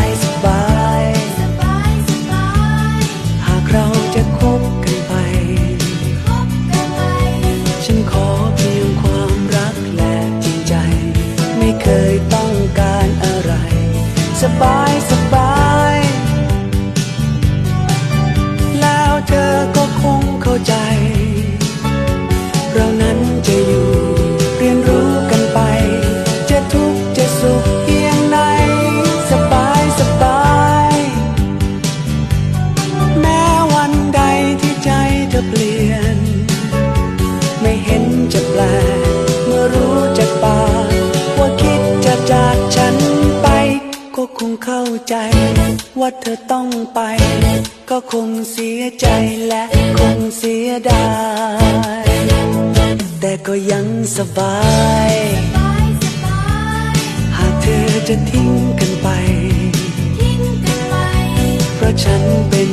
ย สบายสบาย แล้วเธอก็คงเข้าใจ เรานั้นจะอยู่เรียนรู้กันไป จะทุกข์จะสุขเพียงไหนสบายสบาย แม้วันใดที่ใจเธอเปลี่ยน ว่าเธอต้องไป ก็คงเสียใจและคงเสียดาย แต่ก็ยังสบายสบายสบายหากเธอจะทิ้งกันไปทิ้งกันไป เพราะฉันเป็น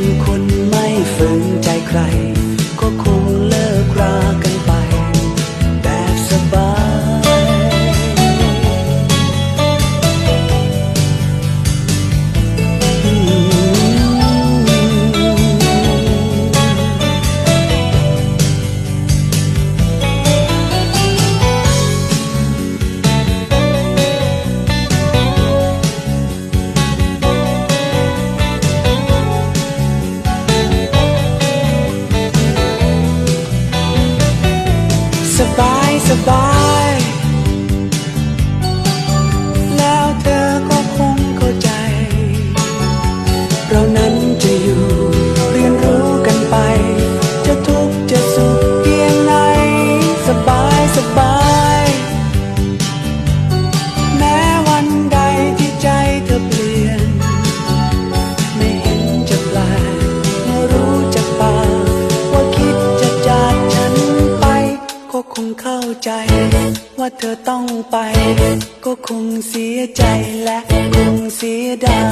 สบายสบาย ว่าเธอต้องไป ก็คงเสียใจและคงเสียดา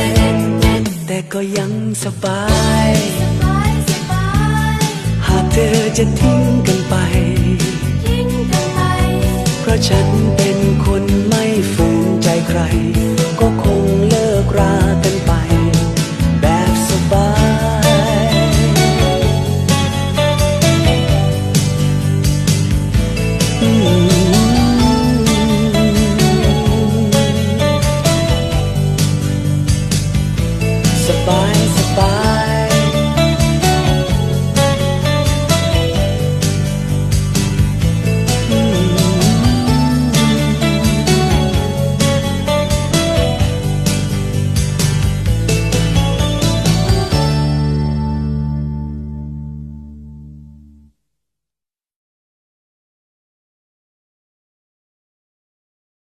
ย แต่ก็ยังสบายสบายสบายหากเธอจะทิ้งกันไปทิ้งกันไป เพราะฉันเป็นคนไม่ฝืนใจใคร